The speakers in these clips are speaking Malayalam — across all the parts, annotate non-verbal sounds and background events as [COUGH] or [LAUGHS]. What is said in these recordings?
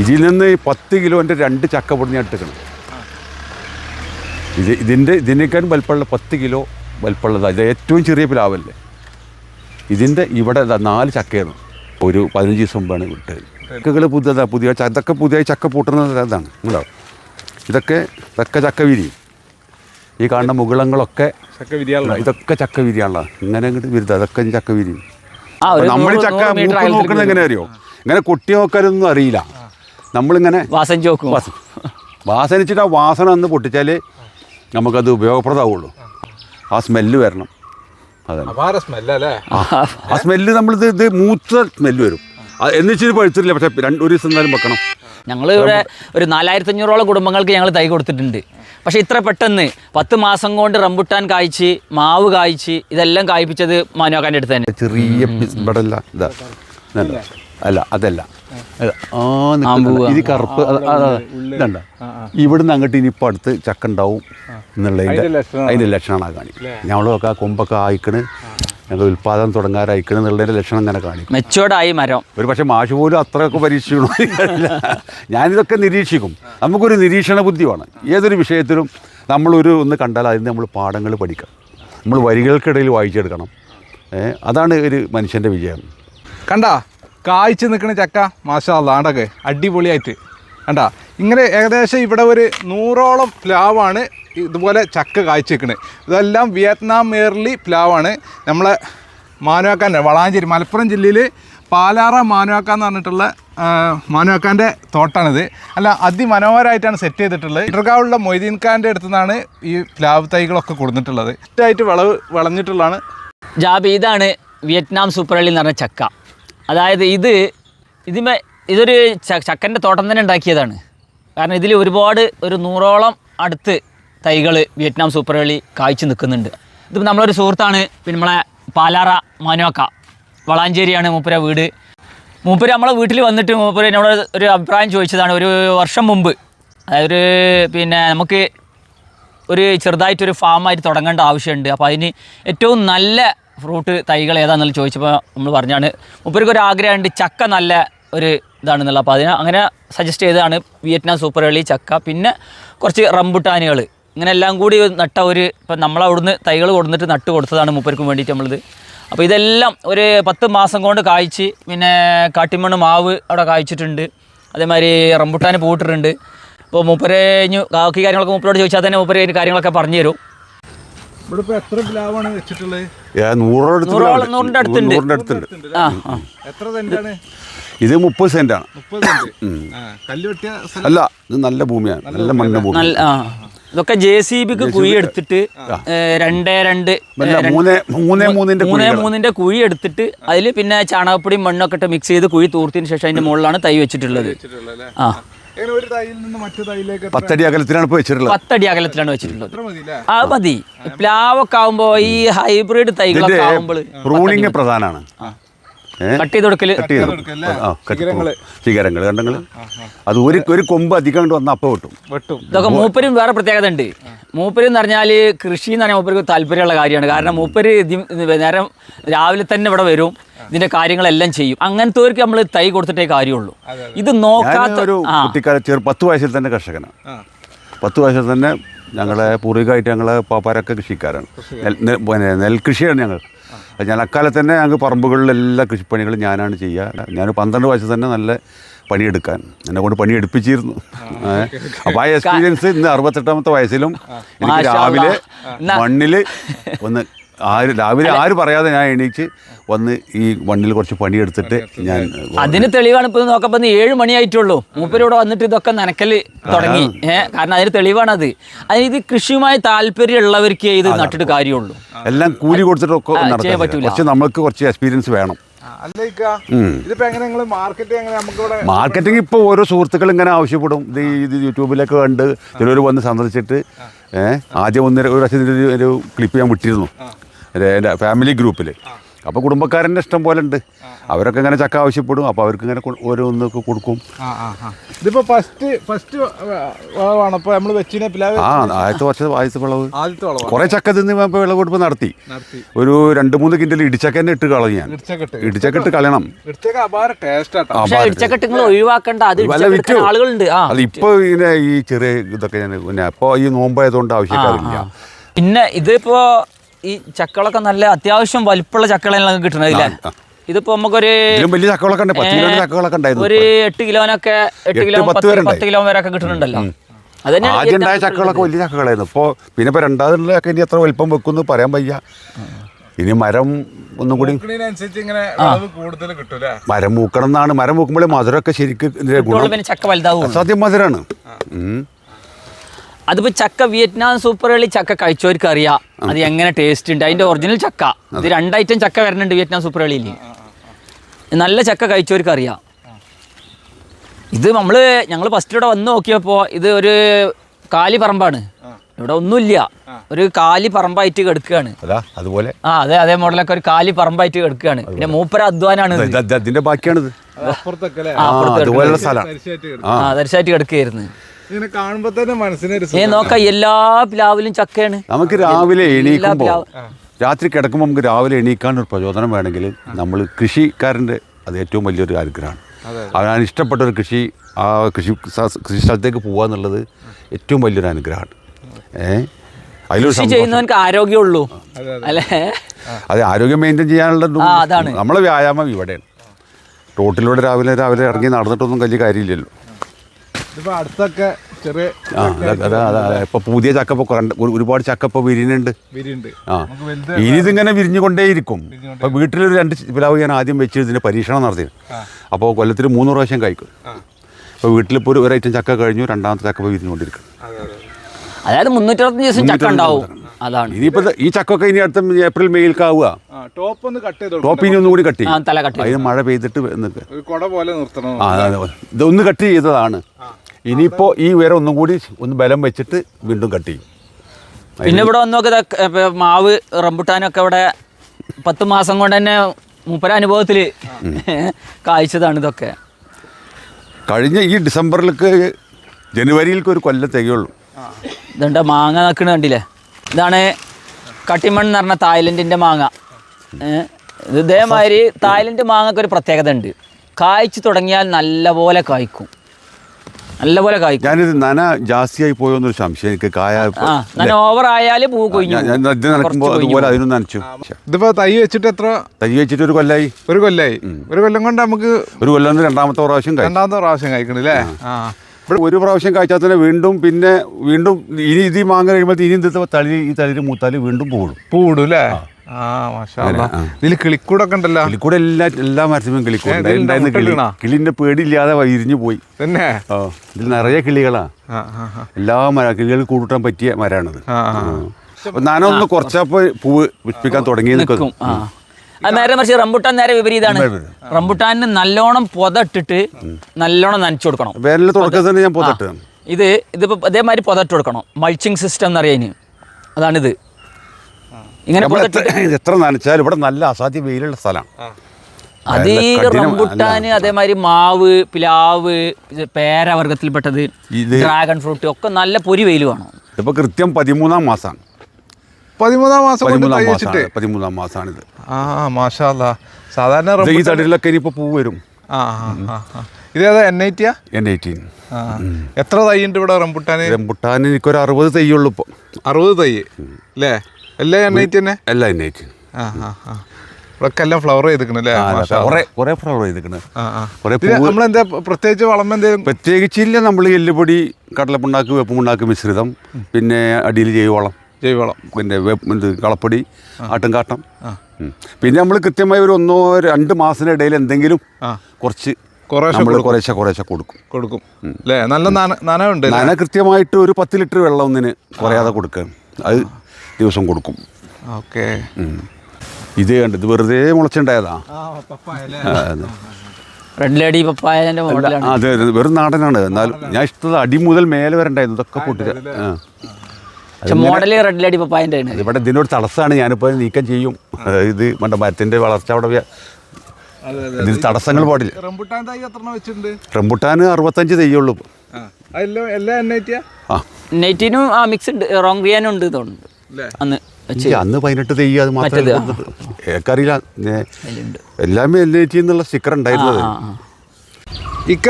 ഇതിൽ നിന്ന് പത്ത് കിലോന്റെ രണ്ട് ചക്ക പൊടിഞ്ഞ് എടുക്കണം ഇത് ഇതിന്റെ ഇതിനേക്കാളും വലിപ്പമുള്ള പത്ത് കിലോ വലിപ്പമുള്ളതാണ് ഇത് ഏറ്റവും ചെറിയ പ്ലാവല്ലേ. ഇതിന്റെ ഇവിടെ നാല് ചക്കയാണ്. ഒരു പതിനഞ്ച് ദിവസം മുമ്പാണ് വിട്ടത്. ചക്കകൾ പുതിയതാണ് പുതിയ ഇതൊക്കെ പുതിയ ചക്ക പൂട്ടുന്നത് അതാണ് ഉണ്ടാവും ഇതൊക്കെ ഇതൊക്കെ ചക്ക വിരി. ഈ കാണുന്ന മുകളങ്ങളൊക്കെ ഇതൊക്കെ ചക്ക വിരിയാണല്ലോ ഇങ്ങനെ അങ്ങോട്ട് വിരുദ്ധ അതൊക്കെ ചക്ക വിരി നമ്മൾ ചക്ക നോക്കുന്നത് എങ്ങനെ അറിയോ? ഇങ്ങനെ കൊട്ടി നോക്കാനൊന്നും അറിയില്ല. നമ്മളിങ്ങനെ വാസന ചോക്കും. വാസ വാസനിച്ചിട്ട് ആ വാസന ഒന്ന് പൊട്ടിച്ചാൽ നമുക്കത് ഉപയോഗപ്രദമാവുള്ളൂ. ആ സ്മെല്ല് വരണം. അതാണ് അപാര സ്മെല്ല അല്ലേ ആ സ്മെല്ല് നമ്മൾ ഇത് മൂത്ത സ്മെല്ല് വരും. ആ, എന്നിച്ചിട്ട് പഴുത്തില്ല പക്ഷേ രണ്ട് ഒരു ദിവസം എന്തായാലും വെക്കണം. ഞങ്ങൾ ഇവിടെ ഒരു നാലായിരത്തി അഞ്ഞൂറോളം കുടുംബങ്ങൾക്ക് ഞങ്ങൾ തൈ കൊടുത്തിട്ടുണ്ട്. പക്ഷേ ഇത്ര പെട്ടെന്ന് പത്ത് മാസം കൊണ്ട് റംബുട്ടാൻ കായ്ച്ച് മാവ് കായ്ച്ച് ഇതെല്ലാം കായ്പ്പിച്ചത് മാനോക്കാന്റെ അടുത്ത് തന്നെ. ചെറിയ ഇതാ. അല്ല അതല്ല. ആ. ഇത് കറുപ്പ് ഇതണ്ട. ഇവിടുന്ന് അങ്ങോട്ട് ഇനിയിപ്പോൾ അടുത്ത് ചക്ക ഉണ്ടാവും എന്നുള്ളതിന്റെ അതിന്റെ ലക്ഷണമാണ്. അതിന്റെ ലക്ഷണമാണ് ആ കാണിക്കുക ഞങ്ങളൊക്കെ ആ കൊമ്പൊക്കെ ആയിക്കണ്. ഞങ്ങൾ ഉൽപ്പാദനം തുടങ്ങാറായിക്കണ് എന്നുള്ളതിന്റെ ലക്ഷണം ഇങ്ങനെ കാണിക്കും. മെച്ചോർഡായി മരം. ഒരു പക്ഷേ മാഷ് പോലും അത്രയൊക്കെ പരീക്ഷിക്കണോ ഞാനിതൊക്കെ നിരീക്ഷിക്കും. നമുക്കൊരു നിരീക്ഷണ ബുദ്ധിയാണ്. വേണം ഏതൊരു വിഷയത്തിലും നമ്മളൊരു ഒന്ന് കണ്ടാൽ അതിന് നമ്മൾ പാഠങ്ങൾ പഠിക്കണം. നമ്മൾ വരികൾക്കിടയിൽ വായിച്ചെടുക്കണം. അതാണ് ഒരു മനുഷ്യന്റെ വിജയം. കണ്ടാ? കായ്ച്ച് നിൽക്കുന്ന ചക്ക മാഷാ ആണ്ടൊക്കെ അടിപൊളിയായിട്ട്. കണ്ടാ? ഇങ്ങനെ ഏകദേശം ഇവിടെ ഒരു നൂറോളം പ്ലാവാണ് ഇതുപോലെ ചക്ക കായ്ച്ച് നിൽക്കുന്നത് ഇതെല്ലാം വിയറ്റ്നാം മേർലി പ്ലാവാണ്. നമ്മളെ മാനുവാക്കാന്റെ വളാഞ്ചേരി മലപ്പുറം ജില്ലയിൽ പാലാറ മാനുവാക്ക എന്ന് പറഞ്ഞിട്ടുള്ള മാനുവാക്കാന്റെ തോട്ടാണിത്. അല്ല അതിമനോഹരമായിട്ടാണ് സെറ്റ് ചെയ്തിട്ടുള്ളത്. ഇടർകാവുള്ള മൊയ്തീൻ ഖാന്റെ അടുത്തു നിന്നാണ് ഈ പ്ലാവ് തൈകളൊക്കെ കൊടുത്തിട്ടുള്ളത്. ഇഷ്ടമായിട്ട് വിളവ് വിളഞ്ഞിട്ടുള്ളതാണ്. ജാബി ഇതാണ് വിയറ്റ്നാം സൂപ്പർ എന്ന് പറഞ്ഞ ചക്ക. അതായത് ഇത് ഇതിമേ ഇതൊരു ചക്കന്റെ തോട്ടം തന്നെ ഉണ്ടാക്കിയതാണ്. കാരണം ഇതിൽ ഒരുപാട് ഒരു നൂറോളം അടുത്ത് തൈകൾ വിയറ്റ്നാം സൂപ്പർ അള്ളി കായ്ച്ചു നിൽക്കുന്നുണ്ട്. ഇതിപ്പോൾ നമ്മളൊരു സുഹൃത്താണ് പിന്നെ നമ്മളെ പാലാറ മാനോക്ക വളാഞ്ചേരിയാണ് മൂപ്പര വീട്. മൂപ്പര് നമ്മളെ വീട്ടിൽ വന്നിട്ട് മൂപ്പര് എന്നോട് ഒരു അഭിപ്രായം ചോദിച്ചതാണ്. ഒരു വർഷം മുമ്പ് അതായത് ഒരു പിന്നെ നമുക്ക് ഒരു ചെറുതായിട്ടൊരു ഫാമായിട്ട് തുടങ്ങേണ്ട ആവശ്യമുണ്ട്. അപ്പോൾ അതിന് ഏറ്റവും നല്ല ഫ്രൂട്ട് തൈകൾ ഏതാണെന്നുള്ള ചോദിച്ചപ്പോൾ നമ്മൾ പറഞ്ഞാണ് മുപ്പർക്ക് ഒരു ആഗ്രഹമുണ്ട് ചക്ക നല്ല ഒരു ഇതാണെന്നുള്ള. അപ്പോൾ അതിന് അങ്ങനെ സജസ്റ്റ് ചെയ്തതാണ് വിയറ്റ്നാം സൂപ്പർ വെള്ളി ചക്ക. പിന്നെ കുറച്ച് റംബുട്ടാനുകൾ. ഇങ്ങനെ എല്ലാം കൂടി നട്ട ഒരു ഇപ്പം നമ്മളവിടുന്ന് തൈകൾ കൊടുത്തിട്ട് നട്ട് കൊടുത്തതാണ് മുപ്പർക്കും വേണ്ടിയിട്ട് നമ്മളിത്. അപ്പോൾ ഇതെല്ലാം ഒരു പത്ത് മാസം കൊണ്ട് കായ്ച്ച് പിന്നെ കാട്ടിമണ്ണ് മാവ് അവിടെ കായ്ച്ചിട്ടുണ്ട്. അതേമാതിരി റംബുട്ടാന് പൂട്ടിട്ടുണ്ട് അപ്പോൾ മൂപ്പര് ഇനി ബാക്കി കാര്യങ്ങളൊക്കെ മൂപ്പരോട് ചോദിച്ചാൽ തന്നെ മൂപ്പര് കാര്യങ്ങളൊക്കെ പറഞ്ഞു തരും ഇവിടെ എത്ര പ്ലാവാണ് വെച്ചിട്ടുള്ളത്? ഏ, നൂറോടടുത്ത് നൂറോളം- നൂറിന്റെ അടുത്തുണ്ട്. നൂറിന്റെ അടുത്തുണ്ട്. ആ ആ. എത്ര സെന്റാണ്? ഇത് മുപ്പത് സെന്റാണ്. മുപ്പത് സെന്റ്. ആ, കല്ല് വെട്ടിയ സ്ഥലം അല്ല ഇത് നല്ല ഭൂമിയാണ്. നല്ല മണ്ണ ഭൂമി നല്ല ആ. ഇതൊക്കെ ജെ സി ബിക്ക് കുഴി എടുത്തിട്ട് ഏ, രണ്ടേ രണ്ട് മൂന്നേ മൂന്നേ മൂന്നിന്റെ മൂന്നേ മൂന്നിന്റെ കുഴി എടുത്തിട്ട് അതിൽ പിന്നെ ചാണകപ്പൊടിയും മണ്ണൊക്കെ ഇട്ട് മിക്സ് ചെയ്ത് കുഴി തൂർത്തിന് ശേഷം അതിന്റെ മുകളിലാണ് തൈ വെച്ചിട്ടുള്ളത്? ആ. ഒരു തൈയിൽ നിന്ന് മറ്റു തൈയിലേക്ക് എത്ര- പത്തടി അകലത്തിലാണ് ഇപ്പോൾ വെച്ചിട്ടുള്ളത്. പത്തടി അകലത്തിലാണ് വെച്ചിട്ടുള്ളത്. എത്ര മതി അല്ലേ ആ മതി. പ്ലാവൊക്കെ ആവുമ്പോ ഈ ഹൈബ്രിഡ് തൈകളൊക്കെ ആവുമ്പോൾ പ്രൂണിങ് പ്രധാനമാണ്? കട്ട് ചെയ്ത് കൊടുക്കൽ? കട്ട് ചെയ്ത്? ശിഖരങ്ങൾ കണ്ടെങ്കിൽ അത് ഒരു ഒരു കൊമ്പ് അധികം കൊണ്ട് വന്നാൽ അപ്പം കിട്ടും വെട്ടും. ഇതൊക്കെ മൂപ്പരും വേറെ പ്രത്യേകത ഉണ്ട്. മൂപ്പര് എന്ന് പറഞ്ഞാൽ കൃഷി എന്ന് പറഞ്ഞാൽ മൂപ്പർക്ക് താല്പര്യമുള്ള കാര്യമാണ്. കാരണം മൂപ്പര് നേരം രാവിലെ തന്നെ ഇവിടെ വരും. ഇതിന്റെ കാര്യങ്ങളെല്ലാം ചെയ്യും. അങ്ങനത്തെ നമ്മൾ തൈ കൊടുത്തിട്ടേ കാര്യമുള്ളൂ. ഇത് നോക്കാത്ത ഒരു ആ. കുട്ടിക്കാല ചെറു പത്ത് വയസ്സിൽ തന്നെ കർഷകനാണ്. പത്ത് വയസ്സിൽ തന്നെ ഞങ്ങളെ പൂർവികമായിട്ട് ഞങ്ങളെ പാപ്പാരൊക്കെ കൃഷിക്കാരാണ്. നെൽകൃഷിയാണ് ഞങ്ങൾ. ഞാൻ അക്കാലത്ത് തന്നെ ഞങ്ങൾക്ക് പറമ്പുകളിലെല്ലാ കൃഷിപ്പണികളും ഞാനാണ് ചെയ്യുക. ഞാൻ പന്ത്രണ്ട് വയസ്സിൽ തന്നെ നല്ല പണിയെടുക്കാൻ. എന്നെ കൊണ്ട് പണി എടുപ്പിച്ചിരുന്നു അപ്പോൾ ആ എക്സ്പീരിയൻസ് ഇന്ന് അറുപത്തെട്ടാമത്തെ വയസ്സിലും എനിക്ക് രാവിലെ മണ്ണിൽ മണ്ണിൽ ഒന്ന് ആര് രാവിലെ ആര് പറയാതെ ഞാൻ എണീച്ച് വന്ന് ഈ മണ്ണിൽ കുറച്ച് പണിയെടുത്തിട്ട് ഞാൻ അതിന് തെളിവാണ്. ഇപ്പൊ നോക്കപ്പോ ഏഴ് മണിയായിട്ടുള്ളൂ. മൂപ്പര് ഇവിടെ വന്നിട്ട് ഇതൊക്കെ നനക്കൽ തുടങ്ങി. ഏഹ് കാരണം അതിന് തെളിവാണത്. അതിന് ഇത് കൃഷിയുമായി താല്പര്യമുള്ളവർക്ക് ഇത് നട്ടിട്ട് കാര്യമുള്ളൂ. എല്ലാം കൂലി കൊടുത്തിട്ടൊക്കെ നടത്താൻ പറ്റില്ല കുറച്ച് നമ്മൾക്ക് കുറച്ച് എക്സ്പീരിയൻസ് വേണം. മാർക്കറ്റിംഗ് ഇപ്പോൾ ഓരോ സുഹൃത്തുക്കൾ ഇങ്ങനെ ആവശ്യപ്പെടും. ഇത് ഇത് യൂട്യൂബിലൊക്കെ കണ്ട് ചിലർ വന്ന് സന്ദർശിച്ചിട്ട് ഏഹ് ആദ്യം ഒന്നര ഒരു പ്രാവശ്യം ഒരു- ക്ലിപ്പ് ഞാൻ വിട്ടിരുന്നു. എന്റെ ഫാമിലി ഗ്രൂപ്പിൽ അപ്പോൾ കുടുംബക്കാരന്റെ ഇഷ്ടം പോലെ ഉണ്ട്. അവരൊക്കെ ഇങ്ങനെ ചക്ക ആവശ്യപ്പെടും. അപ്പോൾ അവർക്ക് ഇങ്ങനെ ഓരോന്നൊക്കെ കൊടുക്കും. ഇതിപ്പോൾ ഫസ്റ്റ് ഫസ്റ്റ് വളവാണ്. അപ്പോൾ നമ്മൾ വെച്ചിനെ പിള്ളേർ ആ ആദ്യത്തെ വർഷം ആദ്യത്തെ വിളവ്. ആദ്യത്തെ വളവ് കുറേ ചക്ക തിന്ന് ഇപ്പോൾ വിളവെടുപ്പ് നടത്തി. നടത്തി. ഒരു രണ്ട് മൂന്ന് കിൻഡൽ ഇടിച്ചക്ക തന്നെ ഇട്ട് കളഞ്ഞു ഞാൻ. ഇടിച്ചക്കെട്ട് ഇടിച്ചക്ക ഇട്ട് കളയണം. ഇടിച്ചക്ക ഒഴിവാക്കണ്ട. അത് വിറ്റു. ആളുകളുണ്ട്. ആ. അല്ല ഇപ്പോൾ ഇങ്ങനെ ഈ ചെറിയ ഇതൊക്കെ ഞാൻ പിന്നെ അപ്പോൾ ഈ നോമ്പായതുകൊണ്ട് ആവശ്യക്കാരില്ല. പിന്നെ ഇതിപ്പോ ഈ ചക്കളൊക്കെ നല്ല അത്യാവശ്യം വലിപ്പമുള്ള ചക്കളെല്ലാം കിട്ടണതില്ല. ഇതിപ്പോ നമുക്കൊരു വലിയ ചക്കളൊക്കെ ഉണ്ട്. കിലോ ഉണ്ടായിരുന്നു ഒരു എട്ട് കിലോനൊക്കെ എട്ട് കിലോ പത്ത് കിലോ വരെ ഒക്കെ കിട്ടുന്നുണ്ടല്ലോ. ആദ്യം ഉണ്ടായ ഏറ്റവും ചക്കകളൊക്കെ വലിയ ചക്കകളായിരുന്നു. ഇപ്പോൾ പിന്നെ ഇപ്പോൾ രണ്ടാമതുള്ളതൊക്കെ ഇനി എത്ര വലിപ്പം വെക്കുമെന്ന് പറയാൻ വയ്യ. ഇനി മരം ഒന്നും കൂടി മരം മൂക്കണം എന്നാണ്. മരം മൂക്കുമ്പോൾ മധുരമൊക്കെ ശരിക്കും സത്യം മധുരമാണ് അതിപ്പോ ചക്ക വിയറ്റ്നാം സൂപ്പർ കളി ചക്ക കഴിച്ചവർക്ക് അറിയാം അത് എങ്ങനെ ടേസ്റ്റ് ഉണ്ട്. അതിന്റെ ഒറിജിനൽ ചക്ക. ഇത് രണ്ട് ഐറ്റം ചക്ക വരുന്നുണ്ട് വിയറ്റ്നാം സൂപ്പർ കളിയിൽ നല്ല ചക്ക കഴിച്ചവർക്ക് അറിയാം ഇത് നമ്മൾ ഞങ്ങൾ ഫസ്റ്റിലൂടെ വന്ന് നോക്കിയപ്പോൾ ഇത് ഒരു കാലി പറമ്പാണ്. ഇവിടെ ഒന്നുമില്ല. ഒരു കാലി പറമ്പായിട്ട് കിടക്കുകയാണ് അതാ അതുപോലെ. ആ അതെ അതേ മോഡലൊക്കെ ഒരു കാലി പറമ്പായിട്ട് കിടക്കുകയാണ് പിന്നെ മൂപ്പര അധ്വാനാണ് ഇതിന്റെ ബാക്കിയാണിത്. അപ്പുറത്തൊക്കെ ആ, ദർശായിട്ട് തരിശായിട്ട് കിടക്കുകയായിരുന്നു ഇങ്ങനെ കാണുമ്പോ തന്നെ മനസ്സിനൊരു ഏ നോക്ക എല്ലാ പ്ലാവിലും ചക്കയാണ്. നമുക്ക് രാവിലെ എണീക്കുമ്പോൾ രാത്രി കിടക്കുമ്പോൾ നമുക്ക് രാവിലെ എണീക്കാൻ ഒരു പ്രചോദനം വേണമെങ്കിൽ നമ്മൾ കൃഷിക്കാരന്റെ അത് ഏറ്റവും വലിയൊരു അനുഗ്രഹമാണ് അവനാണ് ഇഷ്ടപ്പെട്ട ഒരു കൃഷി ആ കൃഷി കൃഷി സ്ഥലത്തേക്ക് പോകുക എന്നുള്ളത് ഏറ്റവും വലിയൊരു അനുഗ്രഹമാണ്. ഏ? അതിലൊരു കൃഷി. ചെയ്യുന്നവനക്ക് ആരോഗ്യമുള്ളൂ. അല്ലേ? അത് ആരോഗ്യം മെയിന്റെയിൻ ചെയ്യാനുള്ള. നമ്മളെ വ്യായാമം ഇവിടെയാണ്. റോട്ടിലൂടെ രാവിലെ രാവിലെ ഇറങ്ങി നടന്നിട്ടൊന്നും വലിയ കാര്യമില്ലല്ലോ. അടുത്തൊക്കെ ചെറിയ ഇപ്പൊ പുതിയ ചക്ക ഇപ്പോൾ ഒരുപാട് ചക്ക വിരിഞ്ഞുണ്ട് വിരിയുന്നുണ്ട് ആ. ഇനി ഇതിങ്ങനെ വിരിഞ്ഞുകൊണ്ടേയിരിക്കും. അപ്പോൾ വീട്ടിലൊരു രണ്ട് പ്ലാവ് ഞാൻ ആദ്യം വെച്ച് ഇതിന്റെ പരീക്ഷണം നടത്തി. അപ്പോൾ കൊല്ലത്തിൽ മൂന്ന് പ്രാവശ്യം കഴിക്കും. അപ്പോൾ വീട്ടിലിപ്പോൾ ഒരു ഒരു ഐറ്റം ചക്ക കഴിഞ്ഞു രണ്ടാമത്തെ ചക്ക ഇപ്പോൾ വിരിഞ്ഞുകൊണ്ടിരിക്കും അതെ അതെ. അതായത് മുന്നൂറ്ററുപത്തഞ്ച് ദിവസം ചക്ക ഉണ്ടാവും. അതാണ്. ഇനിയിപ്പോ ഈ ചക്കൊക്കെ ഇനി അടുത്ത ഏപ്രിൽ മെയ്യിൽക്കാവുക ആ ടോപ്പ് ഒന്ന് കട്ട് ചെയ്തു ടോപ്പ് ഇനി ഒന്നുകൂടി കട്ട് ആ ചെയ്യും തല കട്ടി അതിന് മഴ പെയ്തിട്ട് കൊട പോലെ നിർത്തണം. ഇതൊന്ന് കട്ട് ചെയ്തതാണ്. ഇനിയിപ്പോൾ ഈ ഉയരം ഒന്നും കൂടി ഒന്ന് ബലം വെച്ചിട്ട് വീണ്ടും കട്ട് ചെയ്യും. പിന്നെ ഇവിടെ വന്നൊക്കെ നോക്കി മാവ് റംബുട്ടാനൊക്കെ ഇവിടെ പത്ത് മാസം കൊണ്ട് തന്നെ മുപ്പര അനുഭവത്തിൽ കായ്ച്ചതാണ് ഇതൊക്കെ. കഴിഞ്ഞ ഈ ഡിസംബറിലേക്ക് ജനുവരിയിലേക്ക് ഒരു കൊല്ലം തികയുള്ളൂ. ഇതുണ്ട് മാങ്ങ നിൽക്കണ കണ്ടില്ലേ? ഇതാണ് കട്ടിമൺ എന്ന് പറഞ്ഞ തായ്ലൻഡിന്റെ മാങ്ങ. ഇത് ഇതേമാതിരി തായ്ലൻഡ് മാങ്ങക്ക് ഒരു പ്രത്യേകത ഉണ്ട്. കായ്ച്ചു തുടങ്ങിയാൽ നല്ലപോലെ കായ്ക്കും. നല്ലപോലെ കായ്ക്കും. ഞാനിത് നന ജാസ്തിയായി പോയോ എന്നൊരു സംശയം. എനിക്ക് കായ ഓവറായാലും നല്ല ഓവർ ആയാൽ പൂ കൊഴിഞ്ഞു ഞാൻ ഞാൻ ഇത് നനക്കുമ്പോൾ കുറച്ച് അതുപോലെ അതിനും നനച്ചു. ഇതിപ്പോ തൈ വെച്ചിട്ട് എത്ര? തൈ വെച്ചിട്ട് ഒരു കൊല്ലായി. ഒരു കൊല്ലായി. ഒരു കൊല്ലം കൊണ്ട് നമുക്ക് ഒരു കൊല്ലം രണ്ടാമത്തെ പ്രാവശ്യം രണ്ടാമത്തെ പ്രാവശ്യം കഴിക്കണല്ലേ ആ. ഇവിടെ ഒരു പ്രാവശ്യം കഴിച്ചാൽ തന്നെ വീണ്ടും പിന്നെ വീണ്ടും ഇനി ഇത് മാങ്ങ കഴിയുമ്പോൾ ഇനി ഇത് തളി ഈ തളിര് മൂത്താൽ വീണ്ടും പൂടും പൂടും അല്ലേ. ഇതിൽ കിളിക്കൂടൊക്കെ ഉണ്ടല്ലോ. കിളിക്കൂടെ എല്ലാ എല്ലാ മരത്തിലും കിളിക്കൂടെ ഏ, ഇതിലുണ്ടോ? ഉണ്ടായിരുന്ന കിളി മുട്ടയിടണോ? കിളിന്റെ പേടിയില്ലാതെ ഇരിഞ്ഞു പോയി. തന്നെ? ഓ ഇതിൽ നിറയെ കിളികളാ. എല്ലാ മര കിളികൾ കൂട്ടാൻ പറ്റിയ മരമാണിത് അപ്പൊ ഞാനൊന്ന് കുറച്ചപ്പോ പൂവ് വിപ്പിക്കാൻ തുടങ്ങി നിൽക്കും. നേരെ മറിച്ച് റംബുട്ടാൻ നേരെ വിപരീതമാണ് റംബുട്ടാനിന് നല്ലോണം പൊതട്ടിട്ട് നല്ലോണം നനച്ചു കൊടുക്കണം. വേനലിൽ തുടക്കത്തിൽ ഞാൻ പൊതട്ട്. ഇത് ഇതിപ്പോൾ അതേമാതിരി പൊതട്ട് കൊടുക്കണം. മൾച്ചിങ് സിസ്റ്റം എന്ന് അറിയാൻ അതാണിത്. ഇങ്ങനെ [LAUGHS] എത്ര നനച്ചാലും ഇവിടെ നല്ല അസാധ്യ വെയിലുള്ള സ്ഥലമാണ്. അത് ഈ റംബുട്ടാന് അതേമാതിരി മാവ് പ്ലാവ് പേരവർഗത്തിൽപ്പെട്ടത് ഡ്രാഗൺ ഫ്രൂട്ട് ഒക്കെ നല്ല പൊരി വെയിൽ വേണം ഇപ്പൊ കൃത്യം പതിമൂന്നാം മാസമാണ് പതിമൂന്നാം മാസം കൊണ്ട് പതിമൂന്നാം മാസമാണ് പതിമൂന്നാം മാസമാണിത് ആ മാഷാ. സാധാരണ ഇത് ഈ തടിയിലൊക്കെ ഇനിയിപ്പോൾ പൂ വരും. ഇതേതാ എൻ ഐ ടിയാ എൻ ആ. എത്ര തൈ ഉണ്ട് ഇവിടെ റംബുട്ടാന്? റംബുട്ടാൻ എനിക്കൊരു അറുപത് തൈയുള്ളൂ ഇപ്പോൾ അറുപത് തൈ. അല്ലേ എല്ലാ എൻ ഐ ടി തന്നെ? എല്ലാം എൻ ആ ആ ആ. ഇവിടെ എല്ലാം ഫ്ലവർ കുറേ കുറേ കുറേ നമ്മളെന്താ പ്രത്യേകിച്ച് വളം പ്രത്യേകിച്ചില്ല നമ്മൾ എല്ലുപൊടി കടലപ്പുണ്ടാക്ക് വേപ്പുണ്ടാക്ക് മിശ്രിതം പിന്നെ അടിയിൽ ജൈവവളം. ജൈവവളം. പിന്നെ എന്ത് ഇത് കളപ്പൊടി ആട്ടുംകാട്ടം. പിന്നെ നമ്മൾ കൃത്യമായി ഒരു ഒന്നോ രണ്ട് മാസത്തിനിടയിൽ എന്തെങ്കിലും കുറച്ച് കുറേശ്ശെ നമ്മൾ കുറേശ്ശെ കുറേശ്ശെ കൊടുക്കും. കൊടുക്കും. അല്ലേ നല്ല നനവുണ്ട് നന കൃത്യമായിട്ട് ഒരു പത്ത് ലിറ്റർ വെള്ളം ഒന്നിന് കുറയാതെ കൊടുക്കുക. അത് ദിവസം കൊടുക്കും. ഓക്കെ. ഇത് കണ്ട് ഇത് വെറുതെ മുളച്ചുണ്ടായതാ. റെഡ് ലേഡി പപ്പായന്റെ മോഡലാണ്. അതെ അതെ, വെറും നാടനാണ്. എന്നാലും ഞാൻ ഇഷ്ടം അടി മുതൽ മേലെ വരണ്ടായിരുന്നു ഇതൊക്കെ പൊട്ടിട്ട് പക്ഷെ റെഡ് ലേഡി പപ്പായന്റെ ആണ്. ഇവിടെ ഇതിനൊരു തടസ്സമാണ്. ഞാനിപ്പോൾ നീക്കം ചെയ്യും. ഇത് മറ്റേ മരത്തിന്റെ വളർച്ച അവിടെ ഇതിന് തടസ്സങ്ങൾ പാടില്ല. റംബുട്ടാൻ തൈ എത്ര വെച്ചിട്ടുണ്ട്? റംബുട്ടാൻ അറുപത്തഞ്ച് തെയ്യുള്ളൂ ആ. അതെല്ലാം എല്ലാം എൻ ഐ ടിയാ ആ. നെയ്റ്റിനും ആ മിക്സ് ഉണ്ട്. റോങ്റിയാനും ഉണ്ട് തോന്നുന്നുണ്ട് അല്ലേ അന്ന് അന്ന് പതിനെട്ട് തെയ്യ അത്. മാത്രമേ ഏക്കറിയില്ല. എല്ലാമേ എൽ ഐ ടി എന്നുള്ള സ്റ്റിക്കർ ഉണ്ടായിരുന്നത്. ഇക്ക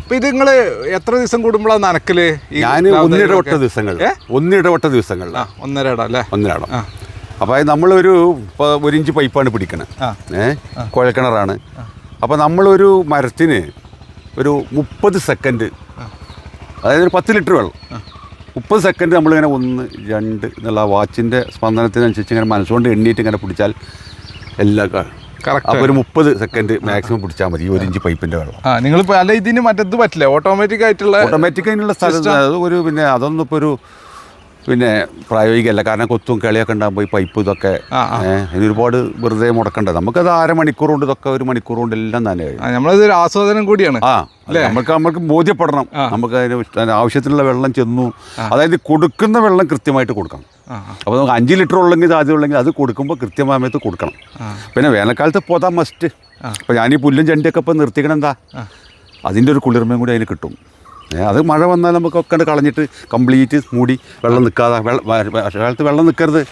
അപ്പൊ ഇത് നിങ്ങൾ എത്ര ദിവസം കൂടുമ്പോഴാണ് നനക്കൽ? ഞാൻ ഒന്നിടവട്ട ദിവസങ്ങൾ? ഒന്നിടവട്ട ദിവസങ്ങൾ ആ ഒന്നര അപ്പൊ അല്ലേ ഒന്നിനാടം അപ്പോൾ നമ്മളൊരു ഒരു ഇഞ്ച് പൈപ്പാണ് പിടിക്കണത് ഏഹ് കുഴൽക്കിണറാണ്. അപ്പോൾ നമ്മളൊരു മരത്തിന് ഒരു മുപ്പത് സെക്കൻഡ് അതായത് ഒരു പത്ത് ലിറ്റർ വെള്ളം. മുപ്പത് സെക്കൻഡ് നമ്മളിങ്ങനെ ഒന്ന് രണ്ട് എന്നുള്ള വാച്ചിന്റെ സ്പന്ദനത്തിനനുസരിച്ച് ഇങ്ങനെ മനസ്സുകൊണ്ട് എണ്ണീറ്റ് ഇങ്ങനെ പിടിച്ചാൽ എല്ലാ. അപ്പോൾ ഒരു മുപ്പത് സെക്കൻഡ് മാക്സിമം പിടിച്ചാൽ മതി ഒരു ഇഞ്ച് പൈപ്പിന്റെ വെള്ളം. ആ നിങ്ങൾ അല്ല ഇതിന് മറ്റത് പറ്റില്ല. ഓട്ടോമാറ്റിക് ആയിട്ടുള്ള ഓട്ടോമാറ്റിക് അതിനുള്ള സ്ഥലം അത് ഒരു പിന്നെ അതൊന്നും ഇപ്പോൾ ഒരു പിന്നെ പ്രായോഗികമല്ല. കാരണം കൊത്തും കളിയൊക്കെ ഉണ്ടാകുമ്പോൾ ഈ പൈപ്പ് ഇതൊക്കെ ആ, ഇതിന് ഒരുപാട് വെറുതെ മുടക്കണ്ട? നമുക്കത് അര മണിക്കൂർ കൊണ്ട് ഇതൊക്കെ ഒരു മണിക്കൂർ കൊണ്ട് എല്ലാം തന്നെ കഴിയും. ആ, നമ്മളത് ഒരു ആസ്വാദനം കൂടിയാണ് ആ നമുക്ക് നമുക്ക് ബോധ്യപ്പെടണം. നമുക്ക് അതിന് ആവശ്യത്തിനുള്ള വെള്ളം ചെന്നു. അതായത് കൊടുക്കുന്ന വെള്ളം കൃത്യമായിട്ട് കൊടുക്കണം. അപ്പോൾ നമുക്ക് അഞ്ച് ലിറ്റർ ഉള്ളെങ്കിൽ ആദ്യം ഉള്ളെങ്കിൽ അത് കൊടുക്കുമ്പോൾ കൃത്യമായ സമയത്ത് കൊടുക്കണം പിന്നെ വേനൽക്കാലത്ത് പോതാ മസ്റ്റ് അപ്പോൾ ഞാൻ ഈ പുല്ലും ചെണ്ടിയൊക്കെ ഇപ്പോൾ നിർത്തിക്കണം എന്താ? അതിന്റെ ഒരു കുളിർമയും കൂടി അതിന് കിട്ടും. അത് മഴ വന്നാൽ നമുക്കൊക്കെ ഒക്കെ കളഞ്ഞിട്ട് കംപ്ലീറ്റ് മൂടി വെള്ളം നിൽക്കാതെ വെള്ളം വർഷകാലത്ത് വെള്ളം നിൽക്കരുത്.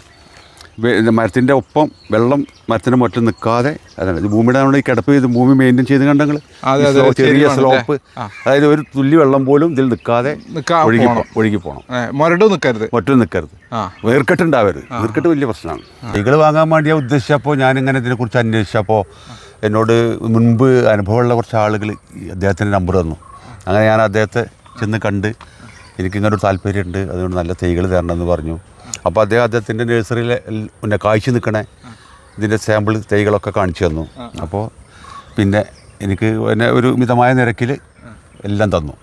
മരത്തിന്റെ ഒപ്പം വെള്ളം മരത്തിന്റെ മുറ്റം നിൽക്കാതെ അതാണ്. ഇത് ഭൂമിയുടെ നമ്മുടെ ഈ കിടപ്പ് ചെയ്ത് ഭൂമി മെയിന്റെയിൻ ചെയ്ത് കണ്ടെങ്കിൽ ചെറിയ സ്ലോപ്പ്. അതായത് ഒരു തുള്ളി വെള്ളം പോലും ഇതിൽ നിൽക്കാതെ ഒഴുകി. ഒഴുകി പോകണം മുരട് നിൽക്കരുത്. മറ്റും നിൽക്കരുത്. വേർക്കെട്ട് ഉണ്ടാവരുത് വേർക്കെട്ട് വലിയ പ്രശ്നമാണ്. തൈകൾ വാങ്ങാൻ വേണ്ടി ഞാൻ ഉദ്ദേശിച്ചപ്പോൾ ഞാനിങ്ങനെ ഇതിനെക്കുറിച്ച് അന്വേഷിച്ചപ്പോൾ എന്നോട് മുൻപ് അനുഭവമുള്ള കുറച്ച് ആളുകൾ അദ്ദേഹത്തിന്റെ നമ്പർ തന്നു. അങ്ങനെ ഞാൻ അദ്ദേഹത്തെ ചെന്ന് കണ്ട് എനിക്കിങ്ങനെ ഒരു താല്പര്യമുണ്ട് അതുകൊണ്ട് നല്ല തൈകൾ തരണമെന്ന് പറഞ്ഞു. അപ്പോൾ അദ്ദേഹം അദ്ദേഹത്തിന്റെ നഴ്സറിയിലെ പിന്നെ കാഴ്ച നിൽക്കണേ ഇതിന്റെ സാമ്പിൾ തൈകളൊക്കെ കാണിച്ചു തന്നു. അപ്പോൾ പിന്നെ എനിക്ക് പിന്നെ ഒരു മിതമായ നിരക്കിൽ എല്ലാം തന്നു.